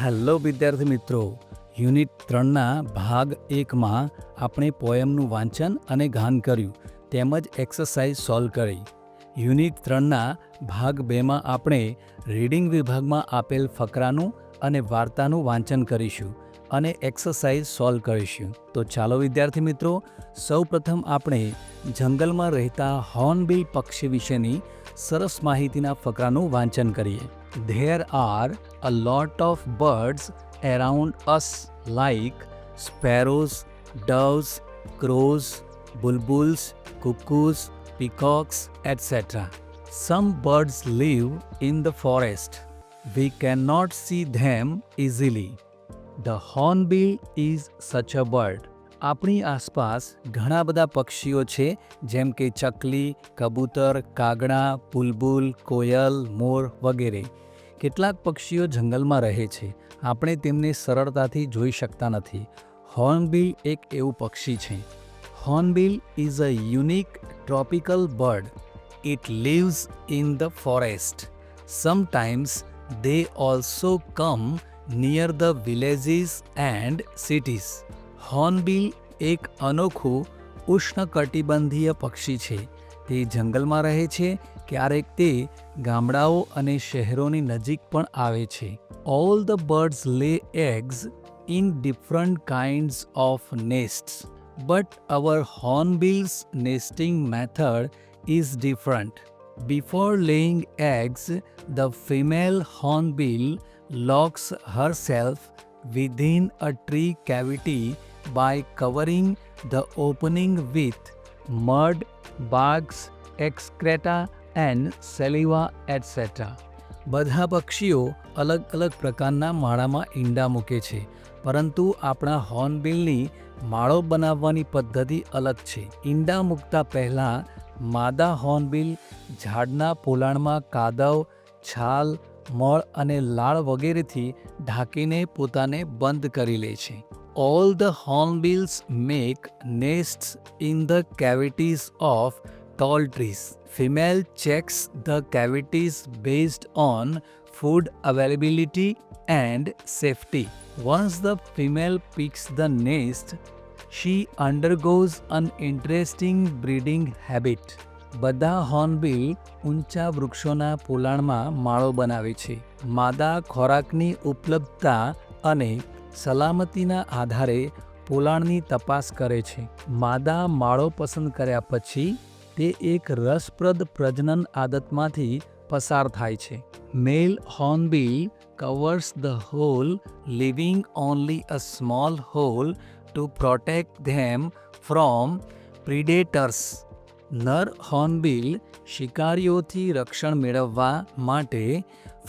Hello વિદ્યાર્થી મિત્રો unit ત્રણના ભાગ એકમાં આપણે પોયમનું વાંચન અને ગાન કર્યું તેમજ એક્સરસાઇઝ સોલ્વ કરી યુનિટ ત્રણના ભાગ બેમાં આપણે રીડિંગ વિભાગમાં આપેલ ફકરાનું અને વાર્તાનું વાંચન કરીશું અને એક્સરસાઇઝ સોલ્વ કરીશું તો ચાલો વિદ્યાર્થી મિત્રો સૌપ્રથમ આપણે જંગલમાં રહેતા હોર્નબિલ પક્ષી વિશેની સરસ માહિતીના ફકરાનું વાંચન કરીએ there are a lot of birds around us, like sparrows, doves, crows, bulbuls, cuckoos, peacocks, etc. Some birds live in the forest. We cannot see them easily. The hornbill is such a bird. આપણી આસપાસ ઘણા બધા પક્ષીઓ છે જેમ કે ચકલી કબૂતર કાગડા બુલબુલ કોયલ મોર વગેરે કેટલાક પક્ષીઓ જંગલમાં રહે છે આપણે તેમને સરળતાથી જોઈ શકતા નથી હોર્નબિલ એક એવું પક્ષી છે hornbill is a unique tropical bird it lives in the forest sometimes they also come near the villages and cities hornbill એક અનોખું ઉષ્ણકટિબંધીય પક્ષી છે તે જંગલમાં રહે છે ક્યારેક તે ગામડાઓ અને શહેરોની નજીક પણ આવે છે all the birds lay eggs in different kinds of nests but our hornbills nesting method is different before laying eggs the female hornbill locks herself within a tree cavity by covering the opening with mud, bugs, excreta, and saliva etcetera બધા પક્ષીઓ અલગ અલગ પ્રકારના માળામાં ઈંડા મૂકે છે પરંતુ આપણા હોર્નબિલની માળો બનાવવાની પદ્ધતિ અલગ છે ઈંડા મૂકતા પહેલાં માદા હોર્નબિલ ઝાડના પોલાણમાં કાદવ છાલ મળ અને લાળ વગેરેથી ઢાંકીને પોતાને બંધ કરી લે છે all the hornbills make nest in the cavities of tall trees. Female checks the cavities based on food availability and safety. Once the female picks the nest, she undergoes an interesting breeding habit. બધા hornbill ઊંચા વૃક્ષોના પોલાણમાં માળો બનાવે છે માદા ખોરાકની ઉપલબ્ધતા અને સલામતીના આધારે પોલાણની તપાસ કરે છે માદા માળો પસંદ કર્યા પછી તે એક રસપ્રદ પ્રજનન આદતમાંથી પસાર થાય છે male hornbill covers the hole leaving only a small hole to protect them from predators નર હોર્નબિલ શિકારીઓથી રક્ષણ મેળવવા માટે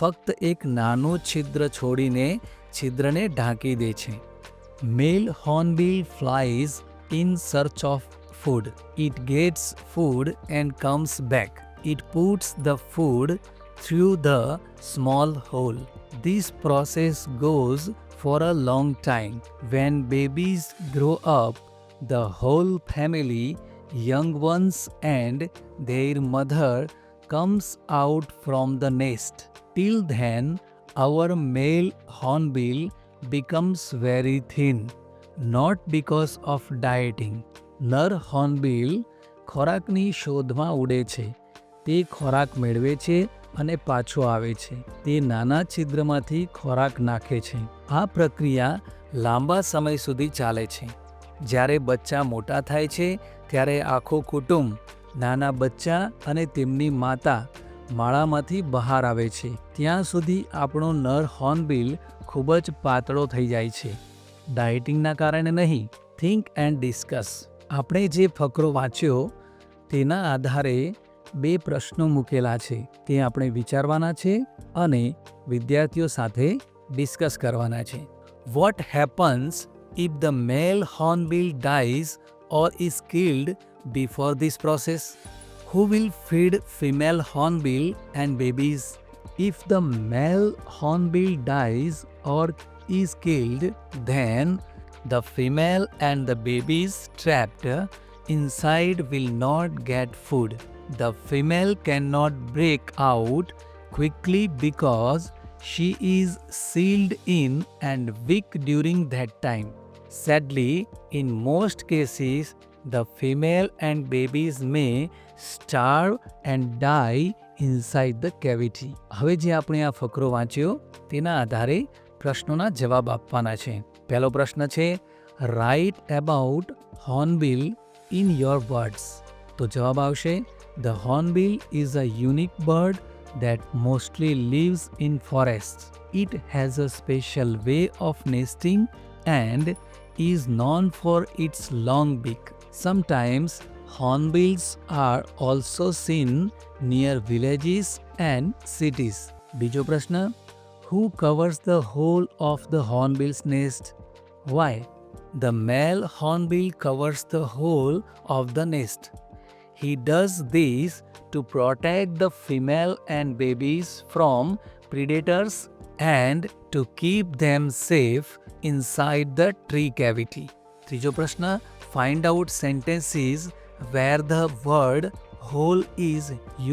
ફક્ત એક નાનું છિદ્ર છોડીને છિદ્રને ઢાંકી દે છે male hornbill flies in search of food. It gets food and comes back. It puts the food through the small hole. This process goes for a long time. When babies grow up, the whole family, young ones and their mother, comes out from the nest. Till then, our male hornbill becomes very thin, not because of dieting, નર hornbill ખોરાકની શોધમાં ઉડે છે તે ખોરાક મેળવે છે અને પાછો આવે છે તે નાના છિદ્રમાંથી ખોરાક નાખે છે આ પ્રક્રિયા લાંબા સમય સુધી ચાલે છે જ્યારે બચ્ચા મોટા થાય છે ત્યારે આખો કુટુંબ નાના બચ્ચા અને તેમની માતા માળામાંથી બહાર આવે છે ત્યાં સુધી આપણો નર હોર્નબિલ ખૂબ જ પાતળો થઈ જાય છે ડાયટિંગના કારણે નહીં થિંક એન્ડ ડિસ્કસ આપણે જે ફકરો વાંચ્યો તેના આધારે બે પ્રશ્નો મૂકેલા છે તે આપણે વિચારવાના છે અને વિદ્યાર્થીઓ સાથે ડિસ્કસ કરવાના છે what happens if the male hornbill dies or is killed before this process who will feed female hornbill and babies if the male hornbill dies or is killed then the female and the babies trapped inside will not get food. The female cannot break out quickly because she is sealed in and weak during that time. Sadly, in most cases, the female and babies may starve and die inside the cavity. હવે જે આપણે આ ફકરો વાંચ્યો તેના આધારે પ્રશ્નોના જવાબ આપવાના છે પહેલો પ્રશ્ન છે write about hornbill in your words તો જવાબ આવશે the hornbill is a unique bird that mostly lives in forest it has a special way of nesting and is known for its long beak. Sometimes hornbills are also seen near villages and cities. બીજો પ્રશ્ન Who covers the whole of the hornbill's nest? Why? The male hornbill covers the whole of the nest. He does this to protect the female and babies from predators and to keep them safe inside the tree cavity. ત્રીજો પ્રશ્ન find out sentences where the word whole is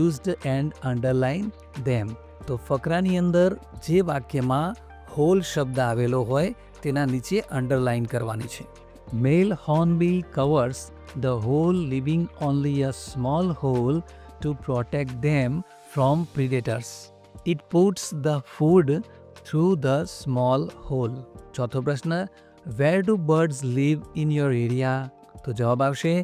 used and underline them. તો ફકરાની અંદર જે વાક્યમાં hall શબ્દ આવેલો હોય તેના નીચે અંડરલાઇન કરવાની છે male hornbill covers the hole leaving only a small hole to protect them from predators it puts the food through the small hole ચોથો પ્રશ્ન where do birds live in your area તો જવાબ આવશે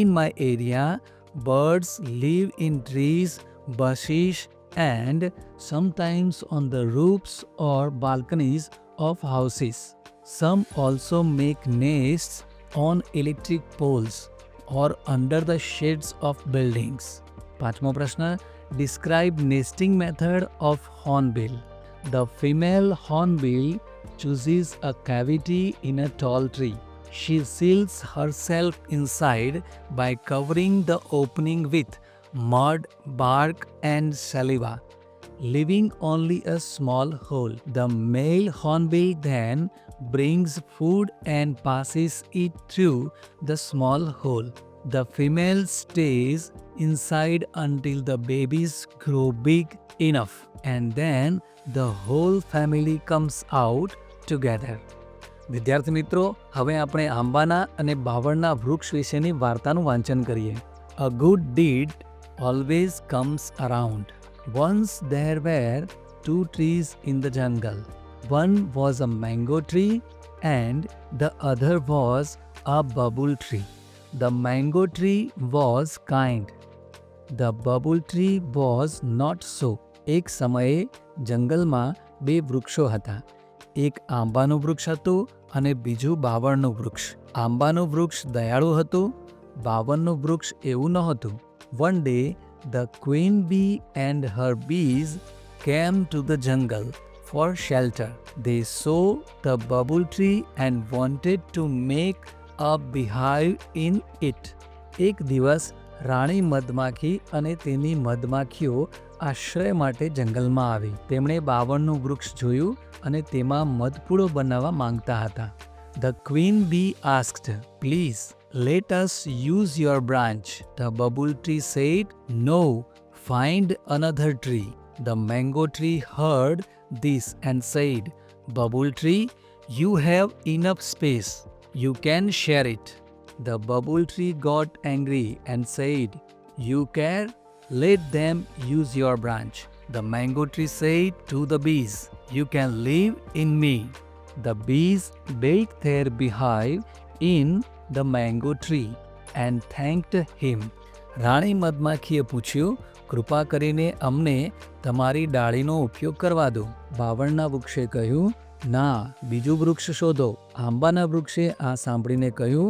in my area birds live in trees bushes and sometimes on the roofs or balconies of houses. Some also make nests on electric poles or under the shades of buildings. પાંચમો પ્રશ્ન describe nesting method of hornbill. The female hornbill chooses a cavity in a tall tree. She seals herself inside by covering the opening with mud, bark, and saliva, leaving only a small hole. The male hornbill then brings food and passes it through the small hole. The female stays inside until the babies grow big enough, and then the whole family comes out together. વિદ્યાર્થી મિત્રો હવે આપણે આંબાના અને બાવળના વૃક્ષ વિશેની વાર્તાનું વાંચન કરીએ a good deed always comes around once there were two trees in the jungle One was a mango tree and the other was a bubble tree. The mango tree was kind. The bubble tree was not so. એક સમયે જંગલમાં બે વૃક્ષો હતા એક આંબાનું વૃક્ષ હતું અને બીજું બાવળનું વૃક્ષ આંબાનું વૃક્ષ દયાળુ હતું બાવળનું વૃક્ષ એવું નહોતું one day the queen bee and her bees came to the jungle for shelter. They saw the bubble tree and wanted to make a beehive in it. એક દિવસ રાણી મધમાખી અને તેની મધમાખીઓ આશ્રય માટે જંગલમાં આવી તેમણે બાવણનું વૃક્ષ જોયું અને તેમાં મધપૂડો બનાવવા માંગતા હતા the queen bee asked please let us use your branch the babul tree said no find another tree the mango tree heard this and said, Bubble tree, you have enough space. You can share it. The bubble tree got angry and said, You care? Let them use your branch. The mango tree said to the bees, You can live in me. The bees built their beehive in the mango tree and thanked him. રાણી મધમાખીએ પૂછ્યું કૃપા કરીને અમને તમારી ડાળીનો ઉપયોગ કરવા દો બાવળના વૃક્ષે કહ્યું ના બીજું વૃક્ષ શોધો આંબાના વૃક્ષે આ સાંભળીને કહ્યું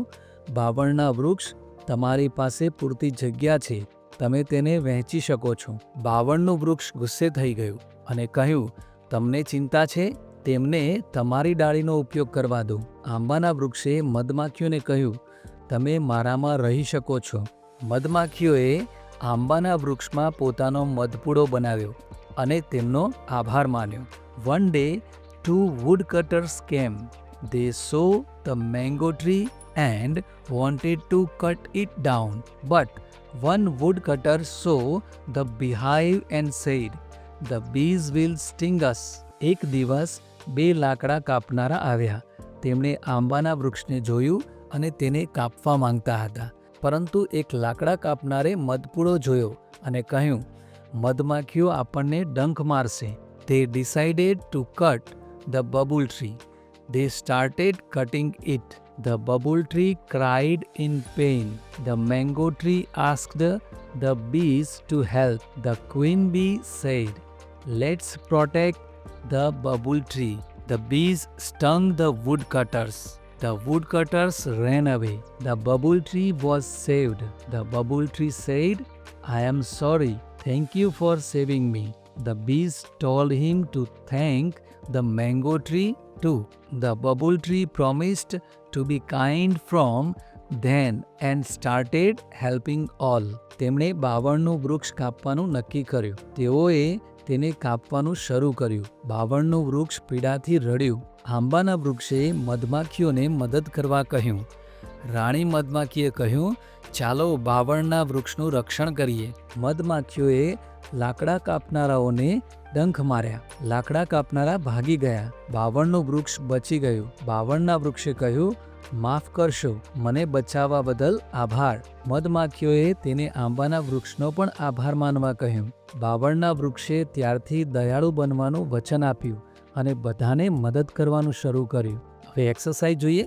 બાવળના વૃક્ષ તમારી પાસે પૂરતી જગ્યા છે તમે તેને વહેંચી શકો છો બાવળનું વૃક્ષ ગુસ્સે થઈ ગયું અને કહ્યું તમને ચિંતા છે તેમને તમારી ડાળીનો ઉપયોગ કરવા દો આંબાના વૃક્ષે મધમાખીઓને કહ્યું તમે મારામાં રહી શકો છો મધમાખીઓએ આંબાના વૃક્ષમાં પોતાનો મધપૂડો બનાવ્યો અને તેમનો આભાર માન્યો one day two woodcutters came they saw the mango tree and wanted to cut it down but one woodcutter saw the beehive and said the bees will sting એક દિવસ બે લાકડા કાપનારા આવ્યા તેમણે આંબાના વૃક્ષને જોયું અને તેને કાપવા માંગતા હતા પરંતુ એક લાકડા કાપનારે મધપૂડો જોયો અને કહ્યું મધમાખીઓ આપણને ડંખ મારશે they decided to cut the bubble tree. They started cutting it. The bubble tree cried in pain. The mango tree asked the bees to help. The queen bee said, Let's protect the bubble tree. The bees stung the woodcutters. The woodcutters ran away. The bubble tree was saved. The bubble tree said, I am sorry. Thank you for saving me. The bees told him to thank the mango tree too. The bubble tree promised to be kind from then and started helping all. તેમણે બાવળનું વૃક્ષ કાપવાનું નક્કી કર્યું તેઓએ તેને કાપવાનું શરૂ કર્યું બાવળનું વૃક્ષ પીડાથી રડ્યું આંબાના વૃક્ષે મધમાખીઓને મદદ કરવા કહ્યું રાણી મધમાખીએ કહ્યું ચાલો બાવળના વૃક્ષનું રક્ષણ કરીએ મધમાખીઓએ લાકડા કાપનારાઓને ડંખ માર્યા લાકડા કાપનારા ભાગી ગયા બાવળનું વૃક્ષ બચી ગયું બાવળના વૃક્ષે કહ્યું માફ કરશો મને બચાવવા બદલ આભાર મધમાખીઓએ તેને આંબાના વૃક્ષનો પણ આભાર માનવા કહ્યું બાવળના વૃક્ષે ત્યારથી દયાળુ બનવાનું વચન આપ્યું અને બધાને મદદ કરવાનું શરૂ કર્યું હવે એક્સરસાઇઝ જોઈએ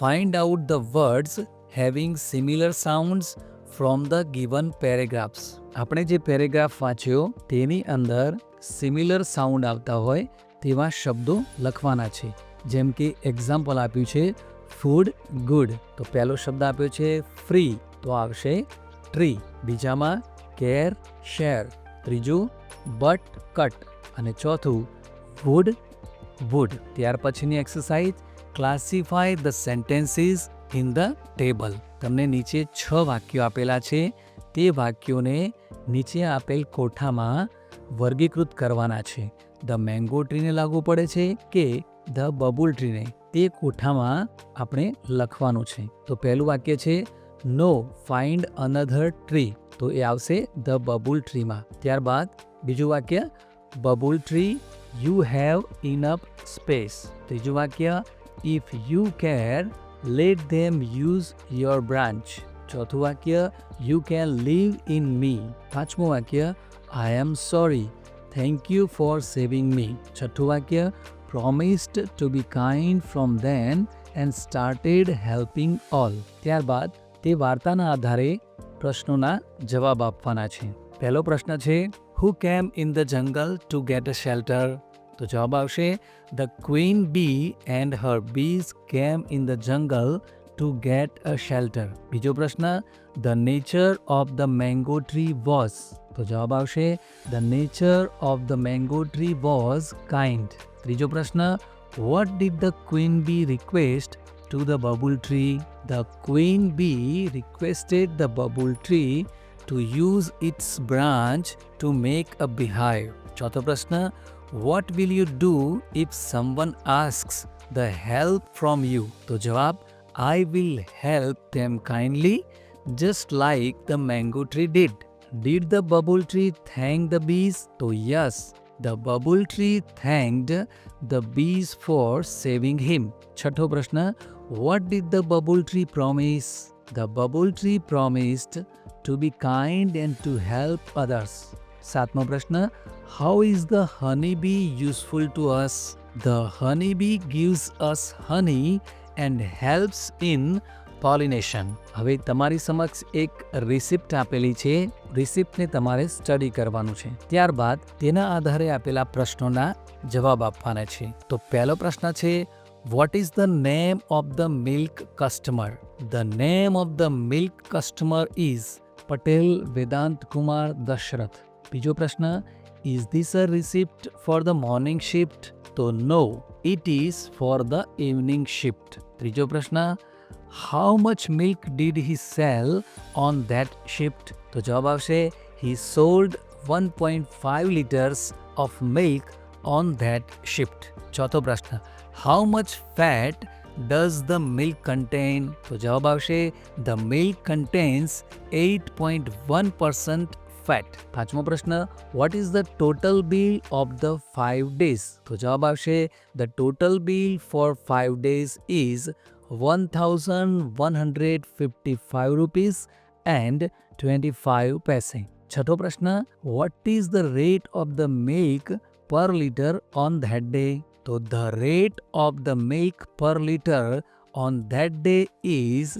find out the words having similar sounds from the given paragraphs આપણે જે પેરેગ્રાફ વાંચ્યો તેની અંદર સિમિલર સાઉન્ડ આવતા હોય તેવા શબ્દો લખવાના છે જેમ કે એક્ઝામ્પલ આપ્યું છે ફૂડ ગુડ તો પહેલો શબ્દ આપ્યો છે ફ્રી તો આવશે ટ્રી બીજામાં કેર શેર ત્રીજું બટ કટ અને ચોથું વુડ વુડ ત્યાર પછીની exercise classify the sentences in the table તમને નીચે છ વાક્યો આપેલા છે તે વાક્યોને નીચે આપેલ કોઠામાં વર્ગીકૃત કરવાના છે ધ મેંગો ટ્રીને લાગુ પડે છે કે ધ બબુલ ટ્રીને તે કોઠામાં આપણે લખવાનું છે તો પહેલું વાક્ય છે નો ફાઇન્ડ અનધર ટ્રી તો એ આવશે ધ બબુલ ટ્રીમાં ત્યારબાદ બીજું વાક્ય babul tree you have enough space ત્રીજું વાક્ય if you care let them use your branch ચોથું વાક્ય you can live in me પાંચમું વાક્ય I am sorry thank you for saving me છઠ્ઠું વાક્ય promised to be kind from then and started helping all ત્યારબાદ તે વાર્તાના આધારે પ્રશ્નોના જવાબ આપવાના છે પહેલો પ્રશ્ન છે who came in the jungle to get a shelter તો જવાબ આવશે the queen bee and her bees came in the jungle to get a shelter બીજો પ્રશ્ન the nature of the mango tree was તો જવાબ આવશે the nature of the mango tree was kind ત્રીજો પ્રશ્ન what did the queen bee request to the babul tree the queen bee requested the babul tree to use it's branch to make a beehive ચોથો પ્રશ્ન what will you do if someone asks the help from you? तो जवाब I will help them kindly just like the mango tree did. Did the bubble tree thank the bees? तो yes, the bubble tree thanked the bees for saving him. छठो प्रश्न What did the bubble tree promise? The bubble tree promised to be kind and to help others. सातवां प्रश्न How is the honeybee useful to us? The honeybee gives us honey and helps in pollination હવે તમારી સમક્ષ એક receipt આપેલી છે રિસિપ્ટને તમારે study કરવાનું છે ત્યારબાદ તેના આધારે આપેલા પ્રશ્નોના જવાબ આપવાના છે તો પહેલો પ્રશ્ન છે what is the name of the milk customer the name of the milk customer is Patel Vedant Kumar Dashrath બીજો પ્રશ્ન Is this a receipt for the morning shift? So no, it is for the evening shift. ત્રીજો પ્રશ્ન how much milk did he sell on that shift? તો જવાબ આવશે he sold 1.5 liters of milk on that shift. ચોથો પ્રશ્ન how much fat does the milk contain? તો જવાબ આવશે the milk contains 8.1% ફેટ પાંચમો પ્રશ્ન what is the total bill of the five days તો જવાબ આવશે the total bill for five days is one thousand one hundred fifty five rupees and twenty five paise છઠ્ઠો પ્રશ્ન what is the rate of the milk per litre on that day તો the rate of the milk per litre on that day is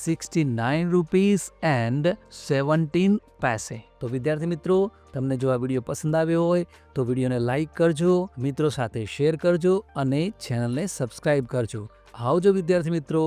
sixty nine rupees and seventeen paise તો વિદ્યાર્થી મિત્રો તમને જો આ video પસંદ આવ્યો હોય તો વિડીયોને લાઇક કરજો મિત્રો સાથે શેર કરજો અને ચેનલને સબસ્ક્રાઈબ કરજો આવજો વિદ્યાર્થી મિત્રો